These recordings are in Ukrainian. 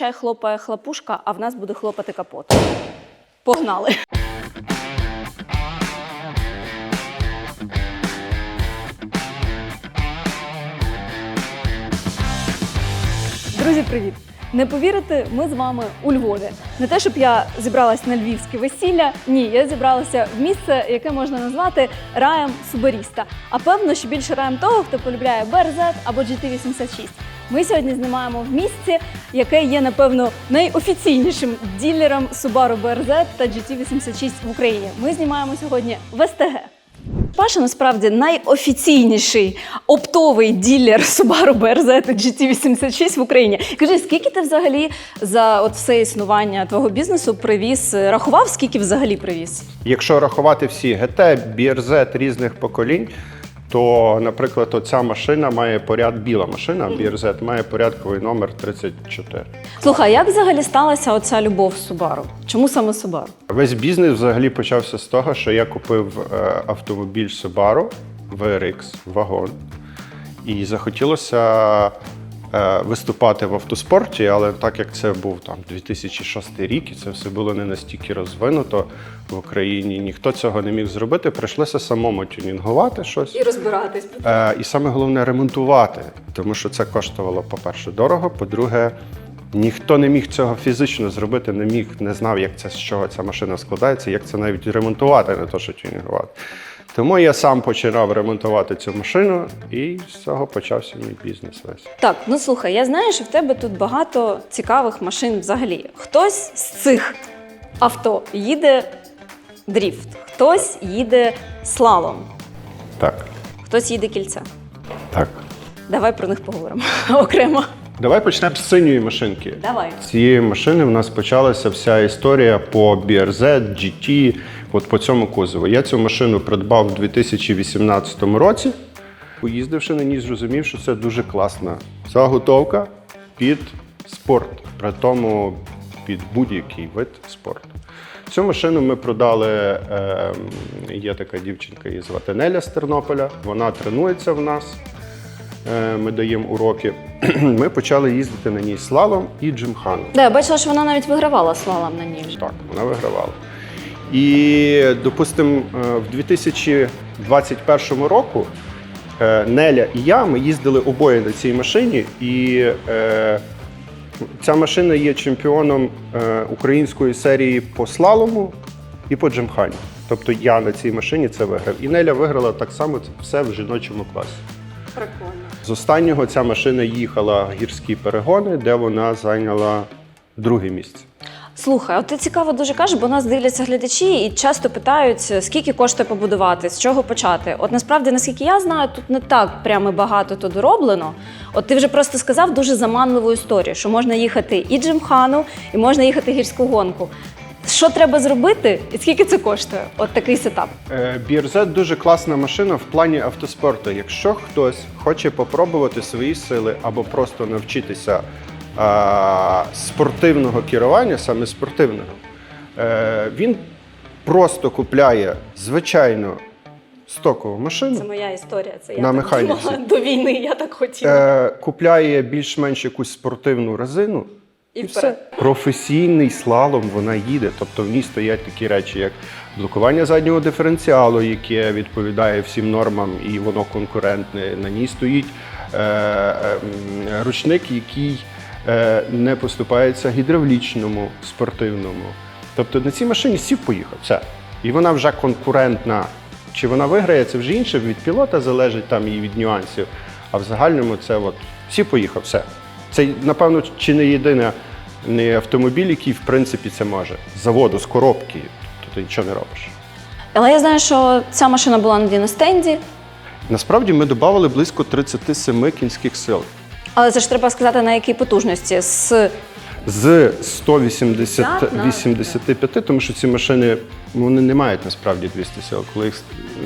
Зазвичай хлопає хлопушка, а в нас буде хлопати капот. Погнали. Друзі, привіт! Не повірите, ми з вами у Львові. Не те, щоб я зібралась на львівське весілля. Ні, я зібралася в місце, яке можна назвати раєм субаріста. А певно, що більше раєм того, хто полюбляє BRZ або GT86. Ми сьогодні знімаємо в місці, яке є, напевно, найофіційнішим ділером Subaru BRZ та GT86 в Україні. Ми знімаємо сьогодні в СТГ. Паша насправді найофіційніший оптовий ділер Subaru BRZ і GT86 в Україні. Кажи, скільки ти взагалі за от все існування твого бізнесу привіз? Рахував, скільки взагалі привіз? Якщо рахувати всі ГТ, BRZ різних поколінь, то, наприклад, оця машина має поряд, біла машина BRZ має порядковий номер 34. Слухай, як взагалі сталася оця любов Subaru? Чому саме Subaru? Весь бізнес взагалі почався з того, що я купив е, автомобіль Subaru VRX, вагон, і захотілося виступати в автоспорті, але так як це був там 2006 рік, і це все було не настільки розвинуто в Україні, ніхто цього не міг зробити. Прийшлося самому тюнінгувати щось. І розбиратись. Е, і саме головне ремонтувати, тому що це коштувало, по-перше, дорого. По-друге, ніхто не міг цього фізично зробити, не міг, не знав, як це з чого ця машина складається, як це навіть ремонтувати, не то що тюнінгувати. Тому я сам починав ремонтувати цю машину, і з цього почався мій бізнес весь. Так, ну слухай, я знаю, що в тебе тут багато цікавих машин взагалі. Хтось з цих авто їде дріфт, хтось їде слалом, Так, хтось їде кільця. так. Давай про них поговоримо окремо. Давай почнемо з синьої машинки. Давай. З цієї машини в нас почалася вся історія по BRZ, GT, от по цьому кузову. Я цю машину придбав у 2018 році. Поїздивши на ній, зрозумів, що це дуже класна заготовка під спорт, при тому під будь-який вид спорту. Цю машину ми продали. Е, є така дівчинка, її звати Неля з Тернополя. Вона тренується в нас. Е, ми даємо уроки. Ми почали їздити на ній слалом і джимханом. Да, я бачила, що вона навіть вигравала слалом на ній. вже. Так, вона вигравала. І, допустимо, в 2021 року е, Неля і я ми їздили обоє на цій машині, і е, ця машина є чемпіоном е, української серії по слалому і по джимхані. Тобто я на цій машині це виграв. І Неля виграла так само це все в жіночому класі. Прикольно. З останнього ця машина їхала в гірські перегони, де вона зайняла друге місце. Слухай, от ти цікаво дуже кажеш, бо нас дивляться глядачі і часто питають, скільки коштує побудувати, з чого почати. От насправді, наскільки я знаю, тут не так прямо багато то дороблено. От ти вже просто сказав дуже заманливу історію, що можна їхати і джимхану, і можна їхати гірську гонку. Що треба зробити, і скільки це коштує? От такий сетап. Е, BRZ дуже класна машина в плані автоспорту. Якщо хтось хоче попробувати свої сили або просто навчитися а, спортивного керування, саме спортивного, е, він просто купляє звичайну стокову машину. Це моя історія. Це я На так механіці. думала до війни. Я так хотіла. Е, купляє більш-менш якусь спортивну резину. І І, все. Професійний слалом вона їде. Тобто в ній стоять такі речі, як блокування заднього диференціалу, яке відповідає всім нормам, і воно конкурентне. На ній стоїть е, е, ручник, який е, не поступається гідравлічному, спортивному. Тобто на цій машині сів поїхав. Все. І вона вже конкурентна. Чи вона виграє, це вже інше, від пілота залежить там і від нюансів. А в загальному це от всі поїхав, все. Це, напевно, чи не єдине не автомобіль, який в принципі це може. З заводу, з коробки, то ти нічого не робиш. Але я знаю, що ця машина була на стенді. Насправді ми додали близько 37 кінських сил. але це ж треба сказати на якій потужності. З З 180 Так, на- 85, тому що ці машини вони не мають насправді 200 сил. Коли їх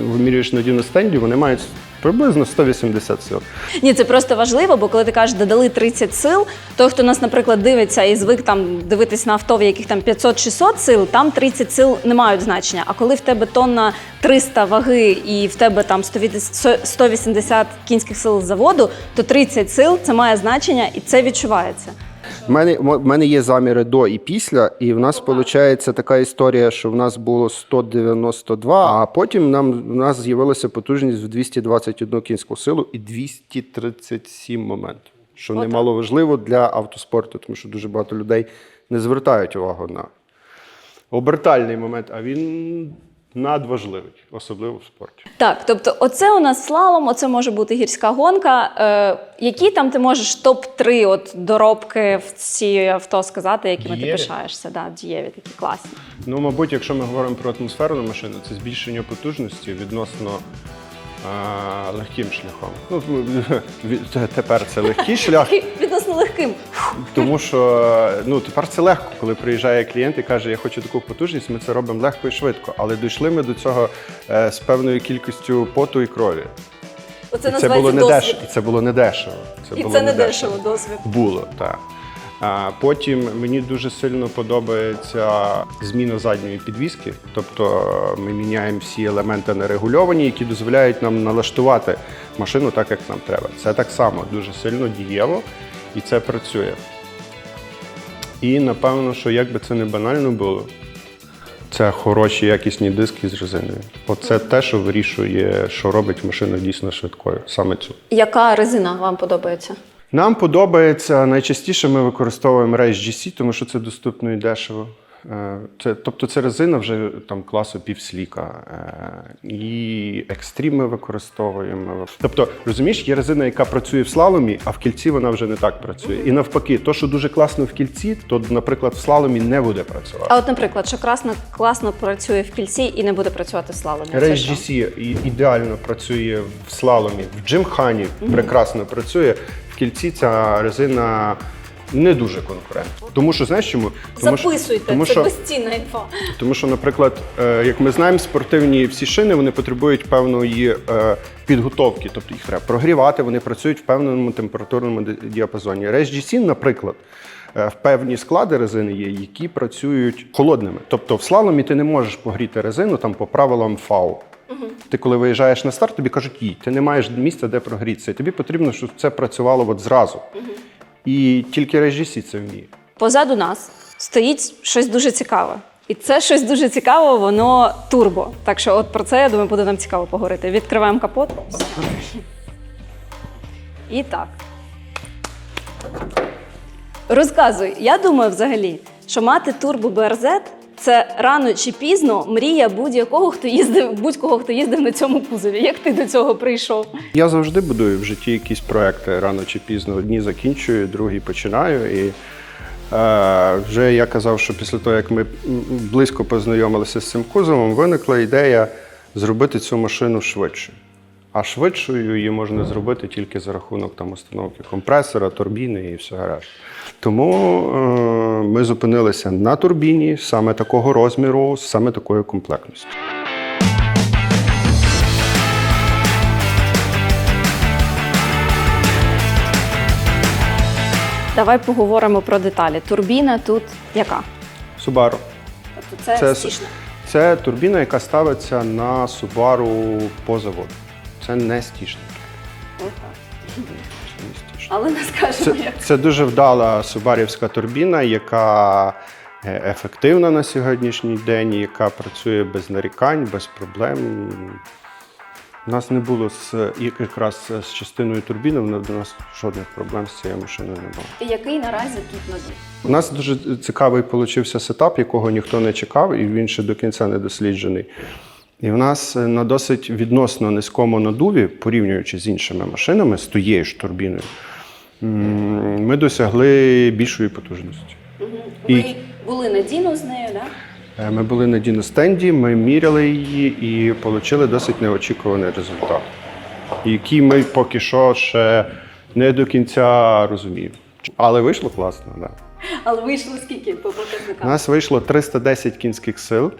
вимірюєш на діностенді, вони мають приблизно 180 сил. Ні, це просто важливо, бо коли ти кажеш, додали 30 сил, той, хто нас, наприклад, дивиться і звик там дивитись на авто, в яких там 500-600 сил, там 30 сил не мають значення. А коли в тебе тонна 300 ваги і в тебе там 180 180 кінських сил з заводу, то 30 сил це має значення і це відчувається. У мене, в мене є заміри до і після, і в нас виходить така історія, що в нас було 192, а потім нам в нас з'явилася потужність в 221 кінську силу і 237 моментів. Що немало важливо для автоспорту, тому що дуже багато людей не звертають увагу на обертальний момент, а він надважливий, особливо в спорті. Так, тобто, оце у нас слалом, оце може бути гірська гонка. Е, які там ти можеш топ-3 от доробки в ці авто сказати, якими ти пишаєшся? Да, дієві такі класні. Ну, мабуть, якщо ми говоримо про атмосферну машину, це збільшення потужності відносно легким шляхом. Ну, тепер це легкий шлях, відносно легким. тому що ну, тепер це легко, коли приїжджає клієнт і каже, я хочу таку потужність, ми це робимо легко і швидко. Але дійшли ми до цього е, з певною кількістю поту і крові. Оце і це було не дешево. І це було не дешево. І було це не дешево досвід. Було, так. Потім мені дуже сильно подобається зміна задньої підвіски. Тобто ми міняємо всі елементи нерегульовані, які дозволяють нам налаштувати машину так, як нам треба. Це так само дуже сильно дієво і це працює. І напевно, що як би це не банально було, це хороші якісні диски з резиною. Оце те, що вирішує, що робить машину дійсно швидкою. Саме цю. Яка резина вам подобається? Нам подобається найчастіше ми використовуємо Race GC, тому що це доступно і дешево. Е, Це, тобто це резина вже там класу півсліка. Е, І екстрім ми використовуємо. Тобто, розумієш, є резина, яка працює в слаломі, а в кільці вона вже не так працює. І навпаки, то, що дуже класно в кільці, то, наприклад, в слаломі не буде працювати. А от, наприклад, що красно класно працює в кільці і не буде працювати в слаломі. Рейс GC ідеально працює в слаломі, в джимхані прекрасно працює. В кільці ця резина не дуже конкурентна. Тому що знаєш чому? Тому, що- Записуйте, тому, це що, безцінна інфа. тому що, наприклад, е, як ми знаємо, спортивні всі шини вони потребують певної е, підготовки, тобто їх треба прогрівати, вони працюють в певному температурному ди- діапазоні. Race GC, наприклад. е, В певні склади резини є, які працюють холодними. Тобто в слаломі ти не можеш погріти резину там по правилам ФАУ. Ти коли виїжджаєш на старт, тобі кажуть, їдь, ти не маєш місця, де прогрітися. І тобі потрібно, щоб це працювало от зразу. І тільки режисі це вміє. Позаду нас стоїть щось дуже цікаве. І це щось дуже цікаве, воно турбо. Так що, от про це я думаю, буде нам цікаво поговорити. Відкриваємо капот. І так. Розказуй, я думаю взагалі, що мати турбо БРЗ це рано чи пізно мрія будь-якого, хто їздив, будь-кого, хто їздив на цьому кузові. Як ти до цього прийшов? Я завжди будую в житті якісь проекти рано чи пізно. Одні закінчую, другі починаю. І е, вже я казав, що після того, як ми близько познайомилися з цим кузовом, виникла ідея зробити цю машину швидше. А швидшою її можна зробити тільки за рахунок там установки компресора, турбіни і все решта. Тому е, ми зупинилися на турбіні саме такого розміру, саме такої комплектності. Давай поговоримо про деталі. Турбіна тут яка? Subaru. Тобто це, Це, це турбіна, яка ставиться на Subaru по заводу. Це не стішник. Але не скажемо Це, як. це дуже вдала субарівська турбіна, яка е, ефективна на сьогоднішній день, яка працює без нарікань, без проблем. У нас не було з як- якраз з частиною турбіни, в нас жодних проблем з цією машиною не було. І який наразі тут надій? У нас дуже цікавий получився сетап, якого ніхто не чекав, і він ще до кінця не досліджений. І в нас е, на досить відносно низькому надуві, порівнюючи з іншими машинами, з тією ж турбіною, ми досягли більшої потужності. І- Ви були надійно з нею, так? Е, Ми були на діностенді, ми міряли її і отримали досить неочікуваний результат, який ми поки що ще не до кінця розуміємо. Але вийшло класно, так. Да. Але вийшло скільки по У нас вийшло 310 кінських сил,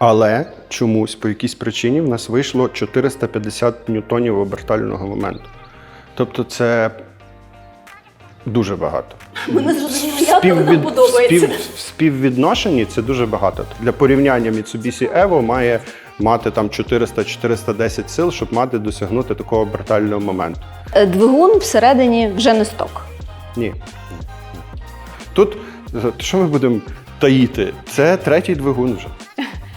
але чомусь по якійсь причині в нас вийшло 450 ньютонів обертального моменту. Тобто це дуже багато. Ми не зрозуміли, як нам Співвід- подобається. спів- в співвідношенні це дуже багато. Для порівняння Mitsubishi Evo має мати там 400-410 сил, щоб мати досягнути такого обертального моменту. Е, Двигун всередині вже не сток. Ні. Тут е, що ми будемо таїти? Це третій двигун вже.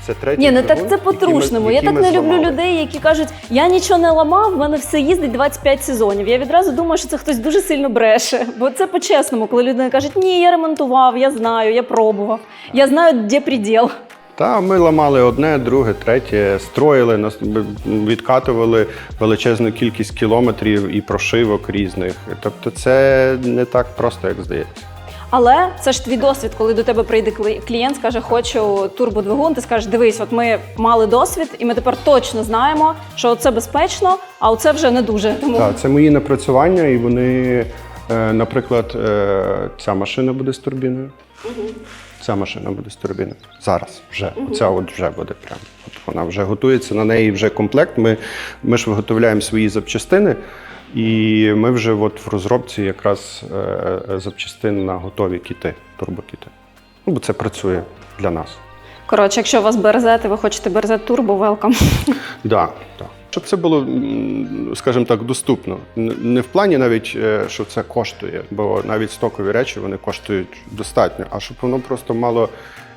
Це третій Ні, ну двигун, так це по-трушному. Я так не люблю людей, які кажуть, я нічого не ламав, в мене все їздить 25 сезонів. Я відразу думаю, що це хтось дуже сильно бреше. Бо це по-чесному, коли людина каже, ні, я ремонтував, я знаю, я пробував, я знаю, де приділ. Та ми ламали одне, друге, третє, строїли, відкатували величезну кількість кілометрів і прошивок різних. Тобто це не так просто, як здається. Але це ж твій досвід, коли до тебе прийде клі- клієнт, скаже, хочу турбодвигун. Ти скажеш, дивись, от ми мали досвід, і ми тепер точно знаємо, що це безпечно, а оце вже не дуже. Тому Так, це мої напрацювання, і вони, е, наприклад, е, ця машина буде з турбіною. Ця машина буде з турбіною. Зараз вже. Оця от вже буде прямо. От вона вже готується, на неї вже комплект. Ми, ми ж виготовляємо свої запчастини, і ми вже от в розробці якраз е, е, запчастин на готові кіти, турбокіти. Ну, бо це працює для нас. коротше, якщо у вас березет, і ви хочете березет турбо, велкам. Да, так. Щоб це було, скажімо так, доступно. Не в плані навіть, е, що це коштує, бо навіть стокові речі вони коштують достатньо, а щоб воно просто мало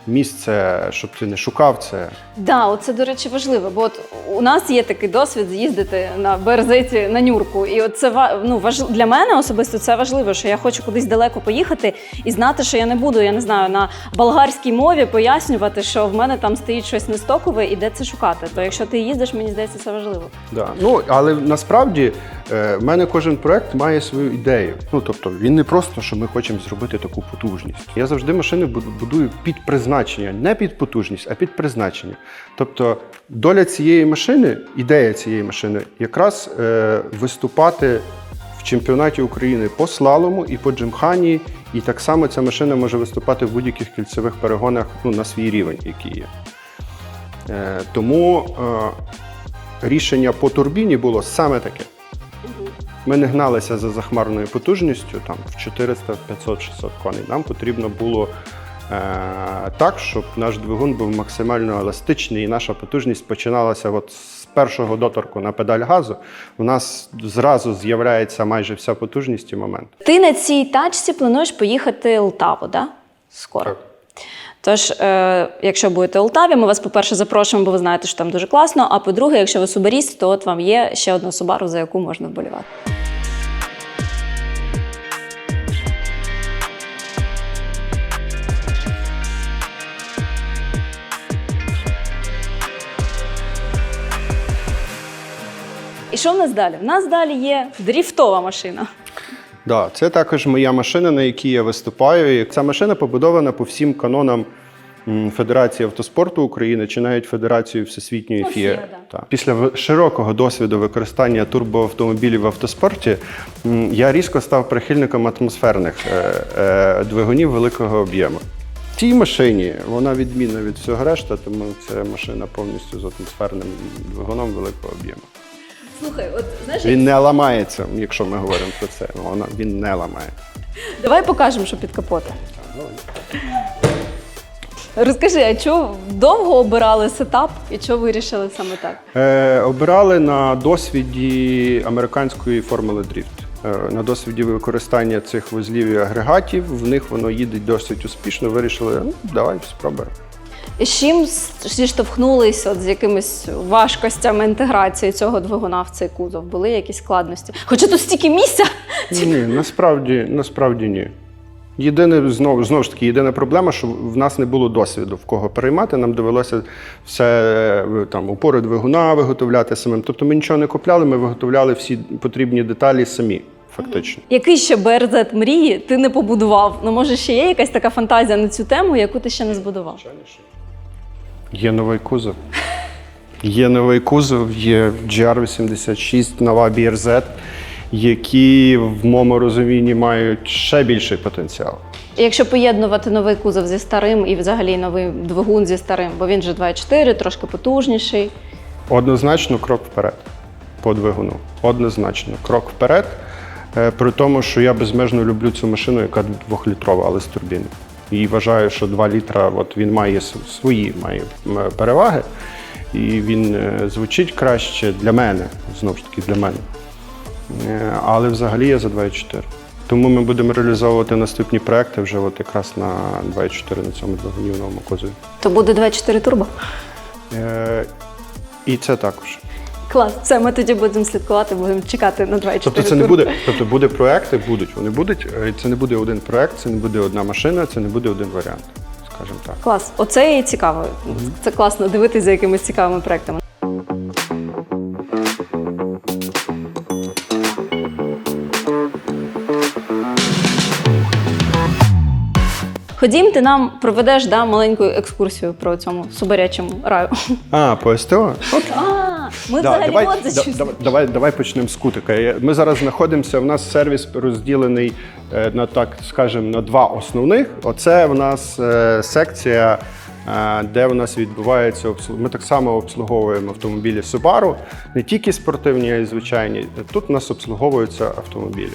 місце, щоб ти не шукав це. Да, оце, до речі, важливо. Бо от у нас є такий досвід з'їздити на березеті на нюрку. І от це ну, важ... для мене особисто це важливо, що я хочу кудись далеко поїхати і знати, що я не буду, я не знаю, на болгарській мові пояснювати, що в мене там стоїть щось нестокове і де це шукати. То якщо ти їздиш, мені здається, це важливо. Да. Ну, але насправді е, в мене кожен проект має свою ідею. Ну, тобто, він не просто, що ми хочемо зробити таку потужність. Я завжди машини будую під призначення, не під потужність, а під призначення. Тобто, доля цієї машини, ідея цієї машини, якраз е, виступати в чемпіонаті України по слалому і по джимхані. І так само ця машина може виступати в будь-яких кільцевих перегонах ну, на свій рівень, який є. Е, тому е, рішення по турбіні було саме таке. Ми не гналися за захмарною потужністю там, в 400, 500, 600 коней. Нам потрібно було так, щоб наш двигун був максимально еластичний, і наша потужність починалася от з першого доторку на педаль газу. У нас зразу з'являється майже вся потужність і момент. Ти на цій тачці плануєш поїхати Лтаву, да? Скоро. Так. Тож, е, якщо будете у Лтаві, ми вас, по-перше, запрошуємо, бо ви знаєте, що там дуже класно. А по-друге, якщо ви субаріст, то от вам є ще одна Субару, за яку можна вболівати. Що в нас далі? В нас далі є дріфтова машина. Да, це також моя машина, на якій я виступаю. І Ця машина побудована по всім канонам Федерації автоспорту України чи навіть Федерації Всесвітньої Ну, ФІА. Да. Після широкого досвіду використання турбоавтомобілів в автоспорті я різко став прихильником атмосферних е, е, двигунів великого об'єму. В цій машині вона відмінна від всього решта, тому це машина повністю з атмосферним двигуном великого об'єму. Слухай, от знаєш, Він не ламається, якщо ми говоримо про це. Вона він не ламає. давай покажемо, що під капотом. Розкажи, а чого довго обирали сетап і чого вирішили саме так? Е, обирали на досвіді американської формули дріфт. Е, на досвіді використання цих вузлів і агрегатів. В них воно їде досить успішно. Вирішили, ну давай спробуємо. З чим зіштовхнулись от з якимись важкостями інтеграції цього двигуна в цей кузов? Були якісь складності? Хоча тут стільки місця. Ні, насправді, насправді ні. Єдине, знову, знову ж таки, єдина проблема, що в нас не було досвіду, в кого переймати. Нам довелося все е, там опори двигуна виготовляти самим. Тобто ми нічого не купляли, ми виготовляли всі потрібні деталі самі, фактично. Який ще БРЗ мрії ти не побудував? Ну може ще є якась така фантазія на цю тему, яку ти ще не збудував? Є новий кузов. Є новий кузов, є GR86, нова BRZ, які в моєму розумінні мають ще більший потенціал. Якщо поєднувати новий кузов зі старим і взагалі новий двигун зі старим, бо він же 2.4, трошки потужніший. Однозначно крок вперед по двигуну. Однозначно крок вперед. Е, При тому, що я безмежно люблю цю машину, яка двохлітрова, але з турбіною. І вважаю, що 2 літра от він має свої має переваги, і він е, звучить краще для мене, знову ж таки для мене. Е, Але взагалі я за 2,4. Тому ми будемо реалізовувати наступні проекти вже от якраз на 24 на цьому новому кузові. То буде 24 турбо. Е, і це також. Клас, все, ми тоді будемо слідкувати, будемо чекати на 24 Тобто це не буде, тобто буде проекти, будуть. Вони будуть. і Це не буде один проект, це не буде одна машина, це не буде один варіант, скажімо так. Клас, оце і цікаво. Це класно дивитися за якимись цікавими проектами. Ходім, ти нам проведеш да, маленьку екскурсію про цьому субарячому раю. А, по СТО? А, ми да, взагалі давай, от за да, давай, давай, давай почнемо з кутика. Я- Ми зараз знаходимося. У нас сервіс розділений е, на так, скажемо, на два основних. Оце в нас е, секція. е, Де в нас відбувається обслуг... Ми так само обслуговуємо автомобілі Subaru, не тільки спортивні, а й звичайні. Тут у нас обслуговуються автомобілі.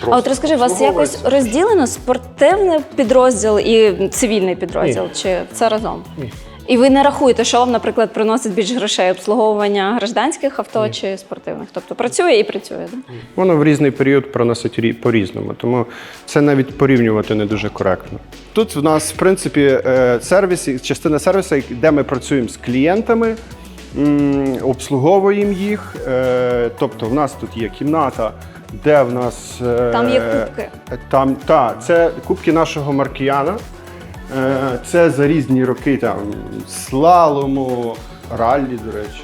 А от розкажи, у вас якось розділено спортивний підрозділ і цивільний підрозділ? Ні. Чи це разом? Ні. І ви не рахуєте, що вам, наприклад, приносить більше грошей обслуговування гражданських авто чи спортивних? Тобто працює і працює. Да? Воно в різний період проносить рі- по-різному, тому це навіть порівнювати не дуже коректно. Тут в нас, в принципі, е, сервіс, частина сервісу, де ми працюємо з клієнтами, обслуговуємо їх. Е, Тобто, в нас тут є кімната, де в нас е, Там є кубки. Там та це кубки нашого маркіяна. Е, Це за різні роки там слалому, раллі, до речі.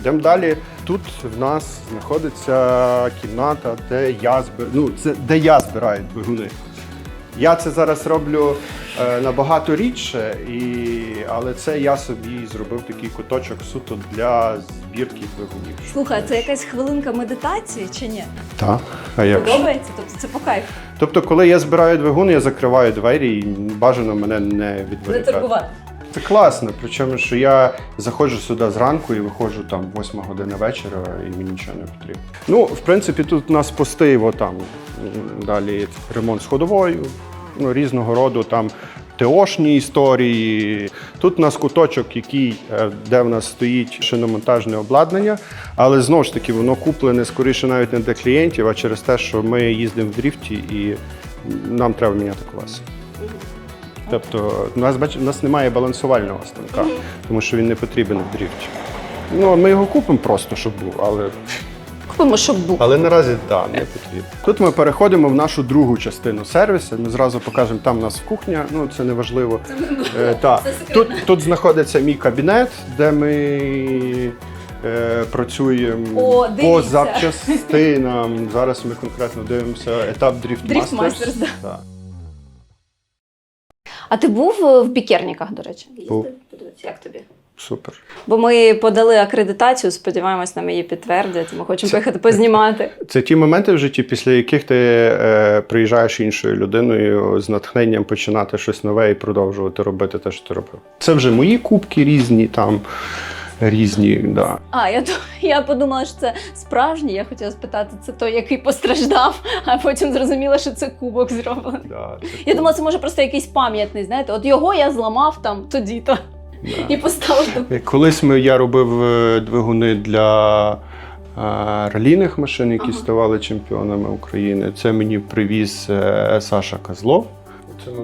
Йдемо далі. Тут в нас знаходиться кімната, де я збираю, ну, це де я збираю двигуни. Я це зараз роблю е, набагато рідше, і... але це я собі зробив такий куточок суто для збірки двигунів. Слухай, це якась хвилинка медитації чи ні? Так, а як? Подобається? Тобто це по кайфу. Тобто, коли я збираю двигун, я закриваю двері і бажано мене не відволікати. Це класно, причому що я заходжу сюди зранку і виходжу там 8 година вечора, і мені нічого не потрібно. Ну, в принципі, тут у нас пости, от там далі ремонт з ходовою, ну, різного роду там. ТОшні історії. Тут у нас куточок, який, е, де в нас стоїть шиномонтажне обладнання, але знову ж таки воно куплене скоріше навіть не для клієнтів, а через те, що ми їздимо в дріфті і нам треба міняти колеса. Тобто, у нас, бач, у нас немає балансувального станка, тому що він не потрібен в дріфті. Ну, ми його купимо просто, щоб був, але, Купимо, щоб був. але наразі да, не потрібно. Тут ми переходимо в нашу другу частину сервісу. Ми зразу покажемо, там у нас кухня, ну це не важливо. Е, та. тут, тут знаходиться мій кабінет, де ми е, працюємо О, по запчастинам. Зараз ми конкретно дивимося етап Drift Drift Masters. Masters, да. Так. А ти був е, в бікерніках, до речі? Був. Як тобі? Супер. Бо ми подали акредитацію, сподіваємось, нам її підтвердять. Ми хочемо поїхати познімати. Це ті моменти в житті, після яких ти е, приїжджаєш іншою людиною з натхненням починати щось нове і продовжувати робити те, що ти робив. Це вже мої кубки різні, там різні. Да. А, я, я подумала, що це справжній. Я хотіла спитати, це той, який постраждав, а потім зрозуміла, що це кубок зроблений. Да, це Я думала, це може просто якийсь пам'ятний, знаєте, от його я зламав там тоді-то і Е, Колись ми, я робив е, двигуни для е, ралійних машин, які Ага. ставали чемпіонами України. Це мені привіз е, Саша Козлов.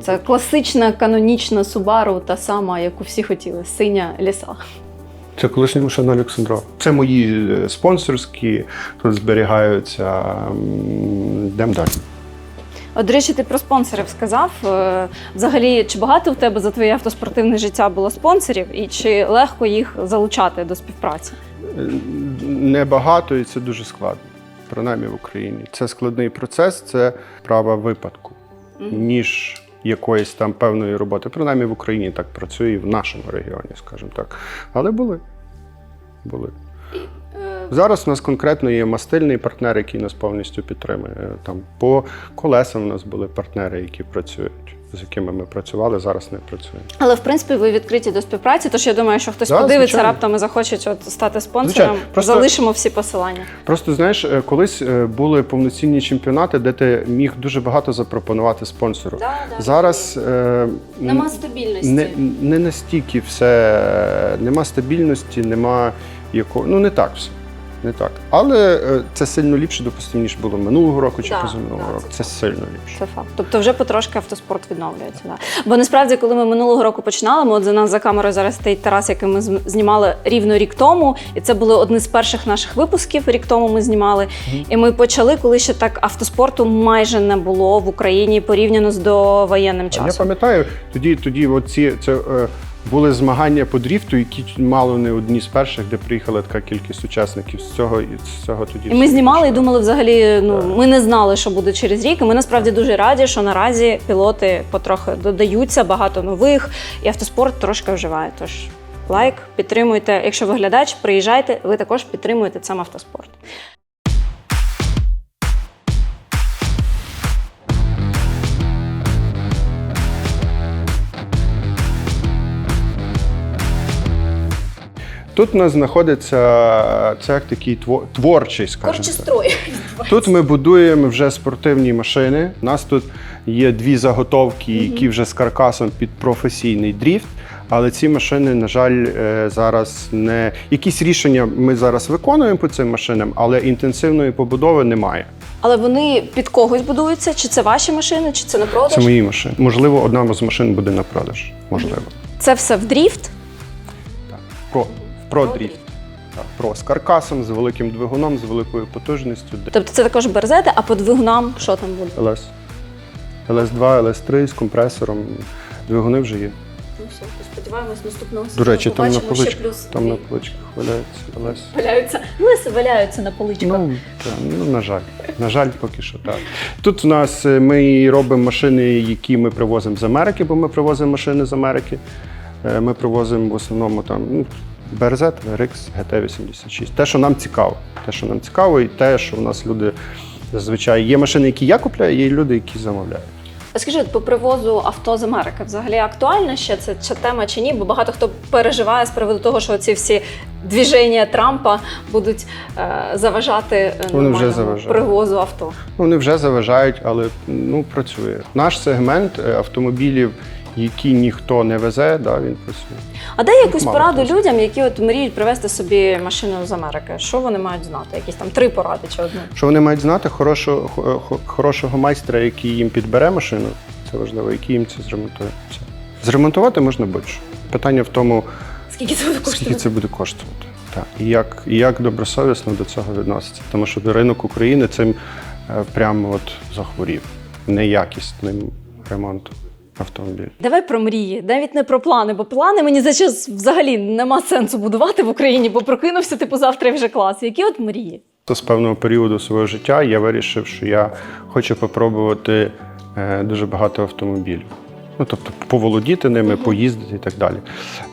Це, класична канонічна Subaru, та сама, яку всі хотіли, синя ліса. Це колишня машина Олександрова. Це мої спонсорські, тут зберігаються. Йдемо далі. От, до речі, ти про спонсорів сказав. Е, Взагалі, чи багато в тебе за твоє автоспортивне життя було спонсорів, і чи легко їх залучати до співпраці? Е, Небагато і це дуже складно, принаймні в Україні. Це складний процес, це права випадку, ніж якоїсь там певної роботи. Принаймні в Україні так працює і в нашому регіоні, скажімо так. Але були. Були. Зараз у нас конкретно є мастильний партнер, який нас повністю підтримує. Там по колесам у нас були партнери, які працюють, з якими ми працювали, зараз не працюємо. Але в принципі ви відкриті до співпраці, тож я думаю, що хтось Да, подивиться звичайно. раптом і захоче от, стати спонсором. Просто- Залишимо всі посилання. Просто знаєш, е, колись е, були повноцінні чемпіонати, де ти міг дуже багато запропонувати спонсору. Зараз е, Нема стабільності. не, не настільки все, нема стабільності, нема якого. Ну не так все. Не так. Але е, це сильно ліпше, допустимо, ніж було минулого року чи Да, позаминулого да, року. це Це сильно ліпше. Це факт. Тобто вже потрошки автоспорт відновлюється. Да. Бо насправді, коли ми минулого року починали, ми от за нас за камерою зараз стоїть Тарас, який ми знімали рівно рік тому. І це були одні з перших наших випусків. Рік тому ми знімали. І ми почали, коли ще так автоспорту майже не було в Україні порівняно з довоєнним А Я пам'ятаю, тоді, тоді оці, це, е, були змагання по дріфту, які мало не одні з перших, де приїхала така кількість учасників з цього і з цього тоді. І ми знімали і думали, взагалі, ну Так. ми не знали, що буде через рік. І ми насправді дуже раді, що наразі пілоти потрохи додаються, багато нових, і автоспорт трошки вживає. Тож лайк, підтримуйте. Якщо ви глядач, приїжджайте, ви також підтримуєте сам автоспорт. Тут у нас знаходиться е, цех такий тво- творчий, скажімо так. строй. Тут ми будуємо вже спортивні машини. У нас тут є дві заготовки, які вже з каркасом під професійний дріфт. Але ці машини, на жаль, е, зараз не якісь рішення ми зараз виконуємо по цим машинам, але інтенсивної побудови немає. Але вони під когось будуються? Чи це ваші машини, чи це на продаж? Це мої машини. Можливо, одна з машин буде на продаж. Можливо. Це все в дріфт. Про, про дріфт. Про з каркасом, з великим двигуном, з великою потужністю. Тобто це також берзети, а по двигунам що там буде? ЛС. ЛС2, ЛС3 з компресором. Двигуни вже є. Ну все, сподіваємось, наступного До речі, там на поличках, там на поличках валяється ЛС. валяються. Лиси валяються на поличках. Ну, так, ну, на жаль. На жаль, поки що так. Тут у нас е, ми робимо машини, які ми привозимо з Америки, бо ми привозимо машини з Америки. Е, Ми привозимо в основному там ну, BRZ, RX, GT86. Те, що нам цікаво. Те, що нам цікаво, і те, що в нас люди зазвичай є машини, які я купляю, є люди, які замовляють. А скажи, от по привозу авто з Америки взагалі актуальна ще це ця тема чи ні? Бо багато хто переживає з приводу того, що ці всі двіження Трампа будуть е, заважати е, Вони вже заважають. привозу авто. Вони вже заважають, але ну, працює. Наш сегмент е, автомобілів, які ніхто не везе, да, він працює. А дай якусь Мало пораду людям, які от мріють привезти собі машину з Америки. Що вони мають знати? Якісь там три поради чи одну? Що вони мають знати хорошого, хо- хо- хорошого майстра, який їм підбере машину, це важливо, який їм це зремонтує. Все. Зремонтувати можна будь-що. Питання в тому, Скільки це буде скільки коштувати? це буде коштувати. Так. І, як, і як добросовісно до цього відноситься. Тому що ринок України цим е, прямо от захворів неякісним ремонтом автомобілів. Давай про мрії, навіть не про плани, бо плани мені за час взагалі нема сенсу будувати в Україні, бо прокинувся типу завтра і вже клас. Які от мрії? З певного періоду свого життя я вирішив, що я хочу попробувати е, дуже багато автомобілів. Ну, тобто поволодіти ними, поїздити і так далі.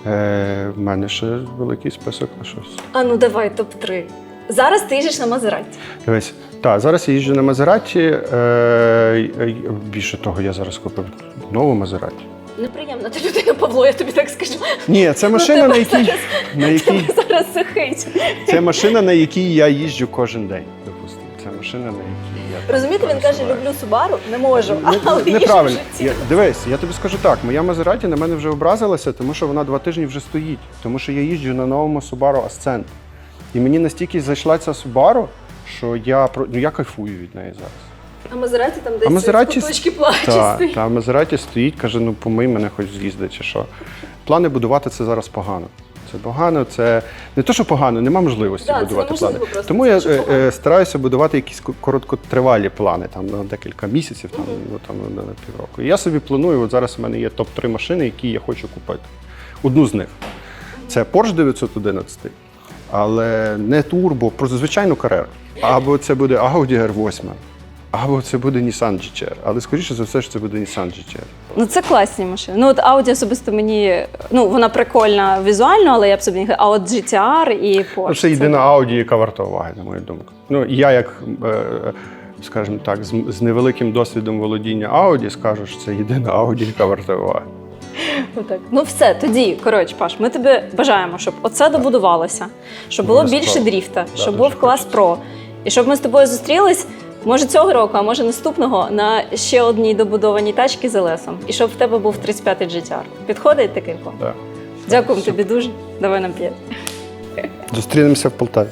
Е, в мене ще великий список на щось. А ну давай топ 3 Зараз ти їздиш на Мазераті. Дивись, так, зараз я їжджу на Мазераті. Е, більше того, я зараз купив нову Мазераті. Неприємна ти людина, Павло, я тобі так скажу. Ні, це машина, на якій, на якій, зараз сухить. це машина, на якій я їжджу кожен день. Допустимо. Це машина, на якій я. Розумієте, він каже, люблю Субару, не можу. Не- але їжджу Неправильно. в житті. Я, дивись, я тобі скажу так: моя Мазераті на мене вже образилася, тому що вона два тижні вже стоїть. Тому що я їжджу на новому Subaru Ascent. І мені настільки зайшла ця Subaru, що я ну, я кайфую від неї зараз. А Мазераті там десь А Мазераті в куточки плаче Та, стоїть. та Мазераті стоїть, каже: ну помий мене хоч з'їзди чи що. Плани будувати це зараз погано. Це погано, це не то, що погано, нема можливості Да, будувати плани. просто, Тому це я е, е, стараюся будувати якісь короткотривалі плани, там на декілька місяців, там, ну, там на, на півроку. І я собі планую, от зараз у мене є топ-3 машини, які я хочу купити. Одну з них це Porsche 911, але не турбо, просто звичайну кареру. Або це буде Audi R8, або це буде Nissan GTR. Але скоріше за все, що це буде Nissan GTR. Ну це класні машини. Ну от Audi особисто мені, ну вона прикольна візуально, але я б собі не. А от GTR і Porsche. Ну, це єдина Audi, яка варта уваги, на мою думку. Ну, я, як, е, скажімо так, з, з невеликим досвідом володіння Audi, скажу, що це єдина Audi, яка варта уваги. Отак. Ну все, тоді, коротше, Паш, ми тобі бажаємо, щоб оце добудувалося, щоб було більше дріфта, щоб був клас. Про. І щоб ми з тобою зустрілись, може цього року, а може наступного, на ще одній добудованій тачці з Елесом. І щоб в тебе був 35-й GTR. Підходить такий план? Да. Дякуємо тобі дуже. Давай нам п'ять. Зустрінемося в Полтаві.